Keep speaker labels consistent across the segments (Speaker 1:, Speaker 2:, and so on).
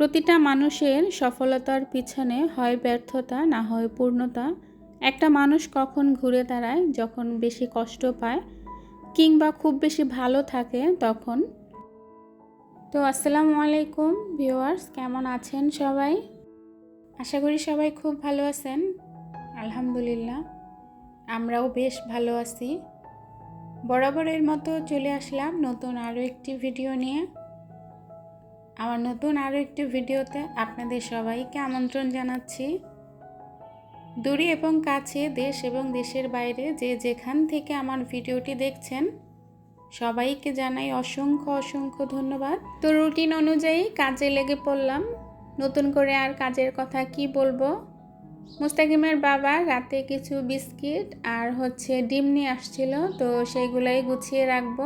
Speaker 1: প্রতিটা মানুষের সফলতার পিছনে হয় ব্যর্থতা, না হয় পূর্ণতা। একটা মানুষ কখন ঘুরে দাঁড়ায়, যখন বেশি কষ্ট পায় কিংবা খুব বেশি ভালো থাকে তখন? তো আসসালামু আলাইকুম ভিউয়ার্স, কেমন আছেন সবাই? আশা করি সবাই খুব ভালো আছেন। আলহামদুলিল্লাহ, আমরাও বেশ ভালো আছি। বরাবরের মতো চলে আসলাম নতুন আরও একটি ভিডিও নিয়ে। আমার নতুন আরও একটি ভিডিওতে আপনাদের সবাইকে আমন্ত্রণ জানাচ্ছি। দূরে এবং কাছে দেশ এবং দেশের বাইরে যে যেখান থেকে আমার ভিডিওটি দেখছেন, সবাইকে জানাই অসংখ্য অসংখ্য ধন্যবাদ। তো রুটিন অনুযায়ী কাজে লেগে পড়লাম। নতুন করে আর কাজের কথা কি বলব? মুস্তাকিমের বাবা রাতে কিছু বিস্কিট আর হচ্ছে ডিম নিয়ে আসছিল, তো সেইগুলাই গুছিয়ে রাখব।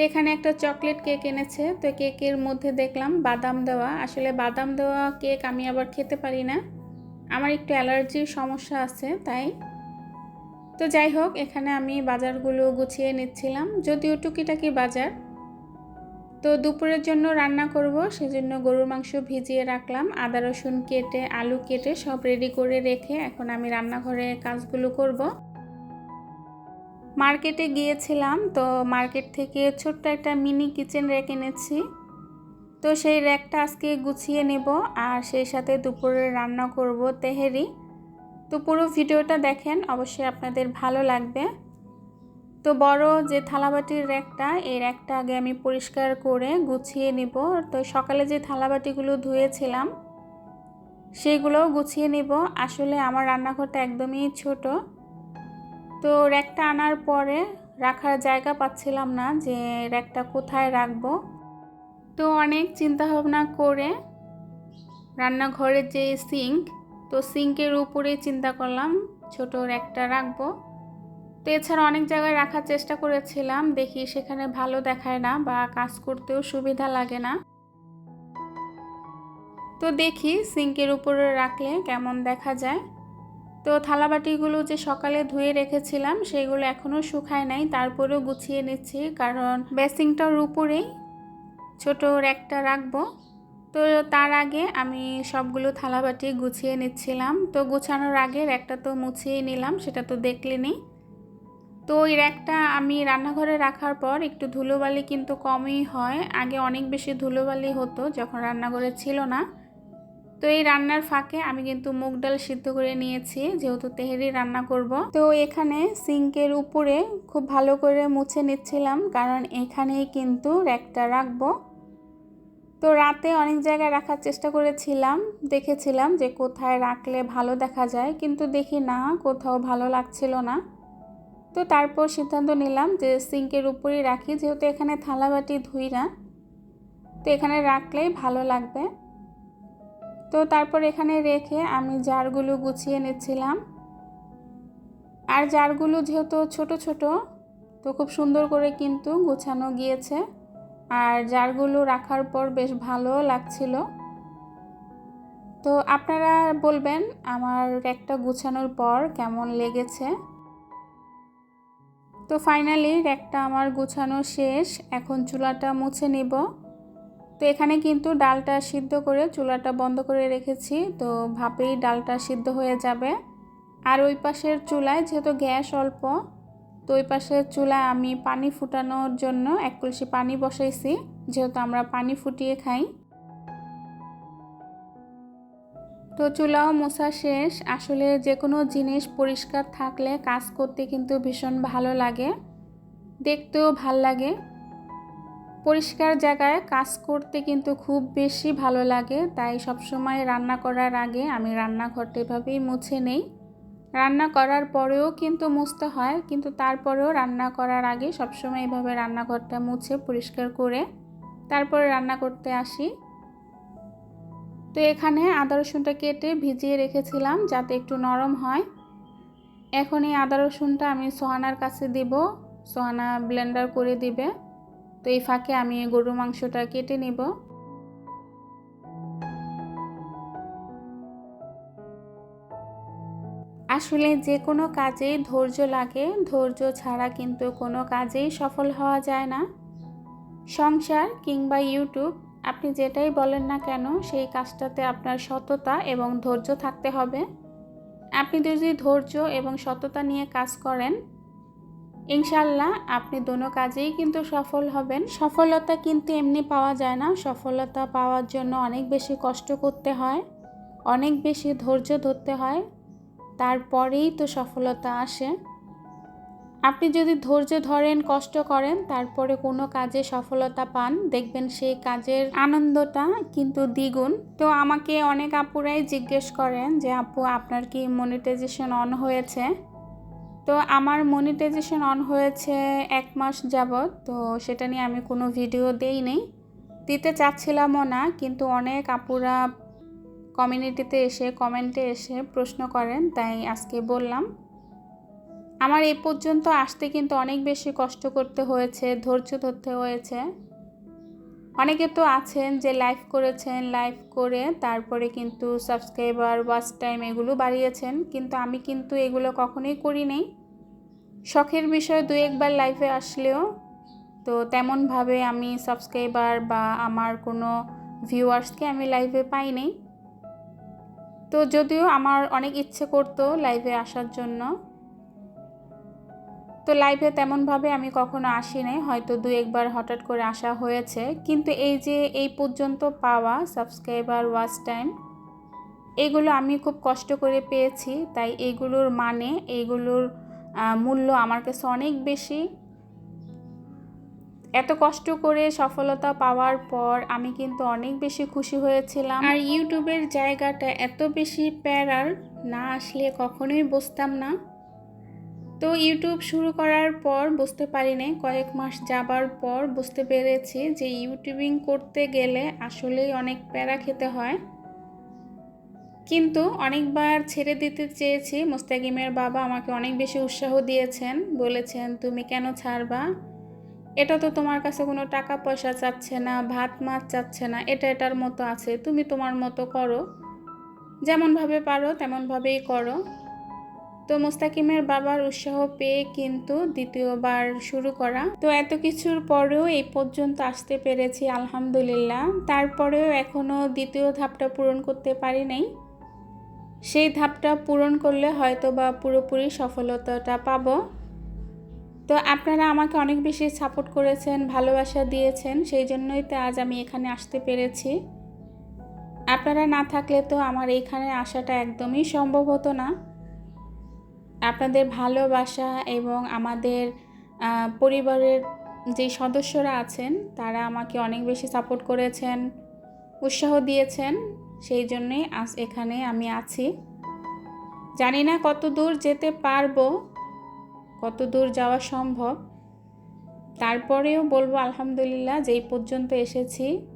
Speaker 1: তো এখানে একটা চকলেট কেক এনেছে। তো কেকের মধ্যে দেখলাম বাদাম দেওয়া। আসলে বাদাম দেওয়া কেক আমি আবার খেতে পারি না। আমার একটু অ্যালার্জির সমস্যা আছে, তাই। তো যাই হোক, এখানে আমি বাজারগুলো গুছিয়ে নিচ্ছিলাম। যদিও টুকিটাকি বাজার। তো দুপুরের জন্য রান্না করব, সেজন্য গরুর মাংস ভিজিয়ে রাখলাম। আদা, রসুন কেটে, আলু কেটে সব রেডি করে রেখে এখন আমি রান্নাঘরে কাজগুলো করব। মার্কেটে গিয়েছিলাম, তো মার্কেট থেকে ছোট্ট একটা মিনি কিচেন র্যাক এনেছি। তো সেই র্যাকটা আজকে গুছিয়ে নেব আর সেই সাথে দুপুরে রান্না করব তেহেরি। তো পুরো ভিডিওটা দেখেন, অবশ্যই আপনাদের ভালো লাগবে। তো বড় যে থালাবাটির র্যাকটা, এই র্যাকটা আগে আমি পরিষ্কার করে গুছিয়ে নিব। তো সকালে যে থালাবাটিগুলো ধুয়েছিলাম, সেগুলোও গুছিয়ে নিব। আসলে আমার রান্নাঘরটা একদমই ছোট তো র্যাকটা আনার পরে রাখার জায়গা পাচ্ছিলাম না যে র্যাকটা কোথায় রাখব। তো অনেক চিন্তা ভাবনা করে রান্নাঘরের যে সিঙ্ক, তো সিঙ্কের উপরে চিন্তা করলাম ছোট র্যাকটা রাখব। তো এছাড়া অনেক জায়গায় রাখার চেষ্টা করেছিলাম, দেখি সেখানে ভালো দেখায় না বা কাজ করতেও সুবিধা লাগে না। তো দেখি সিঙ্কের উপরে রাখলে কেমন দেখা যায়। তো থালাবাটিগুলো যে সকালে ধুয়ে রেখেছিলাম, সেগুলো এখনও শুকায় নাই। তারপরেও গুছিয়ে নিচ্ছি, কারণ বেসিংটার উপরেই ছোট র্যাকটা রাখব। তো তার আগে আমি সবগুলো থালাবাটি গুছিয়ে নিচ্ছিলাম। তো গুছানোর আগে র্যাকটা তো মুছিয়ে নিলাম, সেটা তো দেখলেনি। তো ওই র্যাকটা আমি রান্নাঘরে রাখার পর একটু ধুলোবালি কিন্তু কমই হয়। আগে অনেক বেশি ধুলোবালি হতো, যখন রান্নাঘরে ছিল না। তো এই রান্নার ফাঁকে আমি কিন্তু মুগ ডাল সিদ্ধ করে নিয়েছি, যেহেতু তেহেরি রান্না করব। তো এখানে সিঙ্কের উপরে খুব ভালো করে মুছে নিচ্ছিলাম, কারণ এখানেই কিন্তু র্যাকটা রাখব। তো রাতে অনেক জায়গায় রাখার চেষ্টা করেছিলাম, দেখেছিলাম যে কোথায় রাখলে ভালো দেখা যায়, কিন্তু দেখি না, কোথাও ভালো লাগছিল না। তো তারপর সিদ্ধান্ত নিলাম যে সিঙ্কের উপরেই রাখি, যেহেতু এখানে থালাবাটি ধুই না তো এখানে রাখলেই ভালো লাগবে। তো তারপর এখানে রেখে আমি জারগুলো গুছিয়ে নিচ্ছিলাম। আর জারগুলো যেহেতু ছোট ছোট, তো খুব সুন্দর করে কিন্তু গুছানো গিয়েছে। আর জারগুলো রাখার পর বেশ ভালো লাগছিল। তো আপনারা বলবেন, আমার র্যাকটা গুছানোর পর কেমন লেগেছে? তো ফাইনালি র্যাকটা আমার গুছানো শেষ, এখন চুলাটা মুছে নিব। তো এখানে কিন্তু ডালটা সিদ্ধ করে চুলাটা বন্ধ করে রেখেছি। তো ভাপেই ডালটা সিদ্ধ হয়ে যাবে। আর ওই পাশের চুলায় যেহেতু গ্যাস অল্প, তো ওই পাশের চুলায় আমি পানি ফুটানোর জন্য এক কলসি পানি বসাইছি। যেহেতু আমরা পানি ফুটিয়ে খাই। তো চুলাও মোছা শেষ। আসলে যে কোনো জিনিস পরিষ্কার থাকলে কাজ করতে কিন্তু ভীষণ ভালো লাগে। দেখতেও ভালো লাগে। পরিষ্কার জায়গায় কাজ করতে কিন্তু খুব বেশি ভালো লাগে। তাই সবসময় রান্না করার আগে আমি রান্নাঘরটা এভাবেই মুছে নেই। রান্না করার পরেও কিন্তু মুছতে হয়, কিন্তু তারপরেও রান্না করার আগে সবসময় এভাবে রান্নাঘরটা মুছে পরিষ্কার করে তারপরে রান্না করতে আসি। তো এখানে আদা রসুনটা কেটে ভিজিয়ে রেখেছিলাম যাতে একটু নরম হয়। এখন এই আদা রসুনটা আমি সোহানার কাছে দিব, সোহানা ব্লেন্ডার করে দিবে। তো এই ফাঁকে আমি গরু মাংসটা কেটে নেব। আসলে যে কোনো কাজেই ধৈর্য লাগে, ধৈর্য ছাড়া কিন্তু কোনো কাজেই সফল হওয়া যায় না। সংসার কিংবা ইউটিউব, আপনি যেটাই বলেন না কেন, সেই কাজটাতে আপনার সততা এবং ধৈর্য থাকতে হবে। আপনি যদি ধৈর্য এবং সততা নিয়ে কাজ করেন ইনশাল্লাহ আপনি দোনো কাজেই কিন্তু সফল হবেন। সফলতা কিন্তু এমনি পাওয়া যায় না। সফলতা পাওয়ার জন্য অনেক বেশি কষ্ট করতে হয়, অনেক বেশি ধৈর্য ধরতে হয়, তারপরেই তো সফলতা আসে। আপনি যদি ধৈর্য ধরেন, কষ্ট করেন, তারপরে কোনো কাজে সফলতা পান, দেখবেন সেই কাজের আনন্দটা কিন্তু দ্বিগুণ। তো আমাকে অনেক আপুরাই জিজ্ঞেস করেন যে, আপু, আপনার কি মনিটাইজেশন অন হয়েছে? তো আমার মনিটাইজেশন অন হয়েছে এক মাস যাবৎ, তো সেটা নিয়ে আমি কোনো ভিডিও দেই নেই দিতে চাচ্ছিলামও না, কিন্তু অনেক আপুরা কমিউনিটিতে এসে কমেন্টে এসে প্রশ্ন করেন, তাই আজকে বললাম। আমার এ পর্যন্ত আসতে কিন্তু অনেক বেশি কষ্ট করতে হয়েছে, ধৈর্য ধরতে হয়েছে। অনেকে তো আছেন যে লাইভ করেছেন, লাইভ করে তারপরে কিন্তু সাবস্ক্রাইবার ওয়াচ টাইম এগুলো বাড়িয়েছেন। কিন্তু আমি কিন্তু এগুলো কখনোই করি নেই। শখের বিষয়ে দু একবার লাইভে আসলেও তো তেমনভাবে আমি সাবস্ক্রাইবার বা আমার কোনো ভিউয়ার্সকে আমি লাইভে পাই তো যদিও আমার অনেক ইচ্ছে করতো লাইভে আসার জন্য তো লাইভে তেমনভাবে আমি কখনো আসি নাই হয়তো দু একবার হঠাৎ করে আসা হয়েছে। কিন্তু এই যে এই পর্যন্ত পাওয়া সাবস্ক্রাইবার ওয়াচ টাইম এগুলো আমি খুব কষ্ট করে পেয়েছি। তাই এগুলোর মানে এইগুলোর মূল্য আমার কাছে অনেক বেশি। এত কষ্ট করে সফলতা পাওয়ার পর আমি কিন্তু অনেক বেশি খুশি হয়েছিলাম। আর ইউটিউবের জায়গাটা এত বেশি প্যারার না আসলে কখনোই বসতাম না। তো ইউটিউব শুরু করার পর বুঝতে পারিনি। কয়েক মাস যাবার পর বুঝতে পেরেছি যে ইউটিউবিং করতে গেলে আসলেই অনেক প্যারা খেতে হয়। কিন্তু অনেকবার ছেড়ে দিতে চেয়েছি। মুস্তাকিমের বাবা আমাকে অনেক বেশি উৎসাহ দিয়েছেন, বলেছেন, তুমি কেন ছাড়বা? এটা তো তোমার কাছে কোনো টাকা পয়সা চাচ্ছে না, ভাত মাছ চাচ্ছে না, এটা এটার মতো আছে, তুমি তোমার মতো করো। যেমনভাবে পারো, তেমনভাবেই করো। তো মোস্তাকিমের বাবার উৎসাহ পেয়ে কিন্তু দ্বিতীয়বার শুরু করা। তো এত কিছুর পরেও এই পর্যন্ত আসতে পেরেছি, আলহামদুলিল্লাহ। তারপরেও এখনও দ্বিতীয় ধাপটা পূরণ করতে পারি নাই। সেই ধাপটা পূরণ করলে হয়তো বা পুরোপুরি সফলতাটা পাবো। তো আপনারা আমাকে অনেক বেশি সাপোর্ট করেছেন, ভালোবাসা দিয়েছেন, সেই জন্যই তো আজ আমি এখানে আসতে পেরেছি। আপনারা না থাকলে তো আমার এইখানে আসাটা একদমই সম্ভব হতো না। আপনাদের ভালোবাসা এবং আমাদের পরিবারের যে সদস্যরা আছেন, তারা আমাকে অনেক বেশি সাপোর্ট করেছেন, উৎসাহ দিয়েছেন। সেই জন্যেই আজ এখানে আমি আছি। জানি না কত দূর যেতে পারব, কত দূর যাওয়া সম্ভব। তারপরেও বলব আলহামদুলিল্লাহ যে এই পর্যন্ত এসেছি।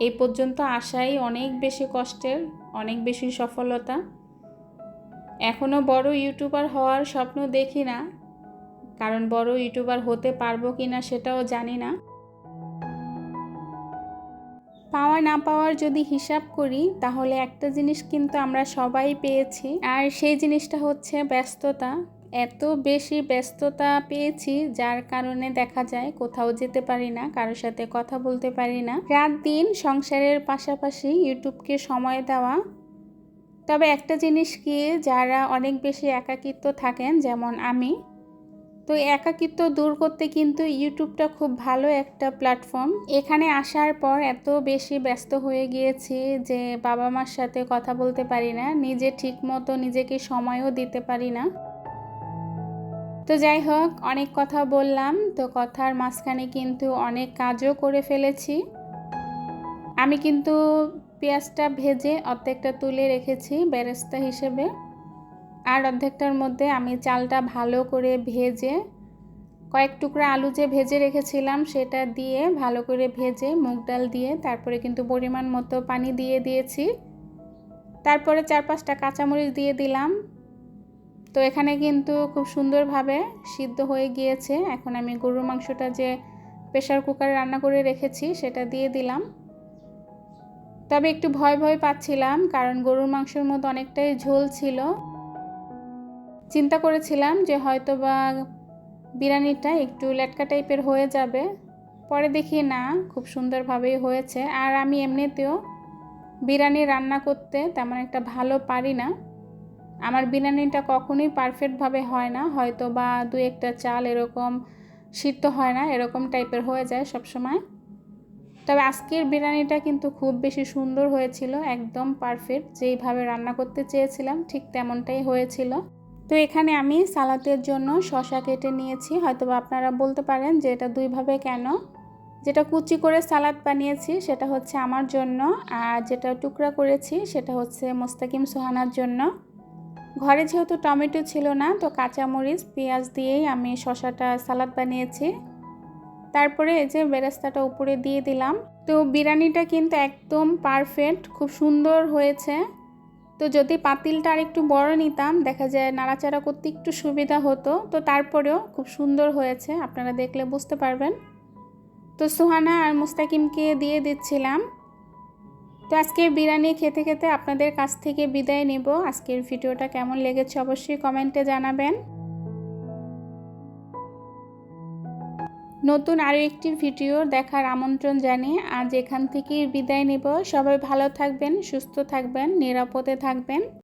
Speaker 1: এই পর্যন্ত আসাই অনেক বেশি কষ্টের, অনেক বেশি সফলতা। এখনও বড় ইউটিউবার হওয়ার স্বপ্ন দেখি না। কারণ বড় ইউটিউবার হতে পারব কি না সেটাও জানি না। পাওয়া না পাওয়ার যদি হিসাব করি, তাহলে একটা জিনিস কিন্তু আমরা সবাই পেয়েছি। আর সেই জিনিসটা হচ্ছে ব্যস্ততা। এত বেশি ব্যস্ততা পেয়েছি, যার কারণে দেখা যায় কোথাও যেতে পারি না, কারোর সাথে কথা বলতে পারি না। রাত দিন সংসারের পাশাপাশি ইউটিউবকে সময় দেওয়া তবে একটা জিনিস কি, যারা অনেক বেশি একাকিত্ব থাকেন, যেমন আমি, তো একাকিত্ব দূর করতে কিন্তু ইউটিউবটা খুব ভালো একটা প্ল্যাটফর্ম। এখানে আসার পর এত বেশি ব্যস্ত হয়ে গিয়েছি যে বাবা মার সাথে কথা বলতে পারি না, নিজে ঠিক মতো নিজেকে সময়ও দিতে পারি না। তো যাই হোক, অনেক কথা বললাম, তো কথার মাঝখানে কিন্তু অনেক কাজও করে ফেলেছি। আমি কিন্তু পেঁয়াজটা ভেজে অর্ধেকটা তুলে রেখেছি বেরেস্তা হিসেবে। আর অর্ধেকটার মধ্যে আমি চালটা ভালো করে ভেজে কয়েক টুকরা আলু যে ভেজে রেখেছিলাম সেটা দিয়ে ভালো করে ভেজে মুগ ডাল দিয়ে তারপরে কিন্তু পরিমাণ মতো পানি দিয়ে দিয়েছি। তারপরে চার পাঁচটা কাঁচামরিচ দিয়ে দিলাম। তো এখানে কিন্তু খুব সুন্দরভাবে সিদ্ধ হয়ে গিয়েছে। এখন আমি গরুর মাংসটা যে প্রেশার কুকারে রান্না করে রেখেছি সেটা দিয়ে দিলাম। তবে একটু ভয় ভয় পাচ্ছিলাম, কারণ গরুর মাংসের মধ্যে অনেকটাই ঝোল ছিল। চিন্তা করেছিলাম যে হয়তো বা বিরিয়ানিটা একটু লেটকা টাইপের হয়ে যাবে। পরে দেখি না, খুব সুন্দরভাবেই হয়েছে। আর আমি এমনিতেও বিরিয়ানি রান্না করতে তেমন একটা ভালো পারি না। আমার বিরিয়ানিটা কখনোই পারফেক্টভাবে হয় না হয়তো বা দু একটা চাল এরকম সিদ্ধ হয় না, এরকম টাইপের হয়ে যায় সব সময়। তবে আজকের বিরিয়ানিটা কিন্তু খুব বেশি সুন্দর হয়েছিল, একদম পারফেক্ট যেইভাবে রান্না করতে চেয়েছিলাম ঠিক তেমনটাই হয়েছিল। তো এখানে আমি সালাতের জন্য শশা কেটে নিয়েছি হয়তো আপনারা বলতে পারেন যে এটা দুইভাবে কেন? যেটা কুচি করে সালাদ বানিয়েছি সেটা হচ্ছে আমার জন্য, আর যেটা টুকরা করেছি সেটা হচ্ছে মোস্তাকিম সোহানার জন্য। ঘরে যেহেতু টমেটো ছিল না, তো কাঁচামরিচ, পেঁয়াজ দিয়েই আমি শশাটা সালাদ বানিয়েছি। তারপরে এই যে বেরেস্তাটা উপরে দিয়ে দিলাম। তো বিরিয়ানিটা কিন্তু একদম পারফেক্ট খুব সুন্দর হয়েছে। তো যদি পাতিলটা আর একটু বড় নিতাম, দেখা যায় নাড়াচাড়া করতে একটু সুবিধা হতো। তো তারপরেও খুব সুন্দর হয়েছে, আপনারা দেখলে বুঝতে পারবেন। তো সুহানা আর মুস্তাকিমকে দিয়ে দিচ্ছিলাম। তো আজকের বিরিয়ানি খেতে খেতে আপনাদের কাছ থেকে বিদায় নেব। আজকের ভিডিওটা কেমন লেগেছে অবশ্যই কমেন্টে জানাবেন। নতুন আরও একটি ভিডিও দেখার আমন্ত্রণ জানিয়ে আজ এখান থেকেই বিদায় নেব। সবাই ভালো থাকবেন, সুস্থ থাকবেন, নিরাপদে থাকবেন।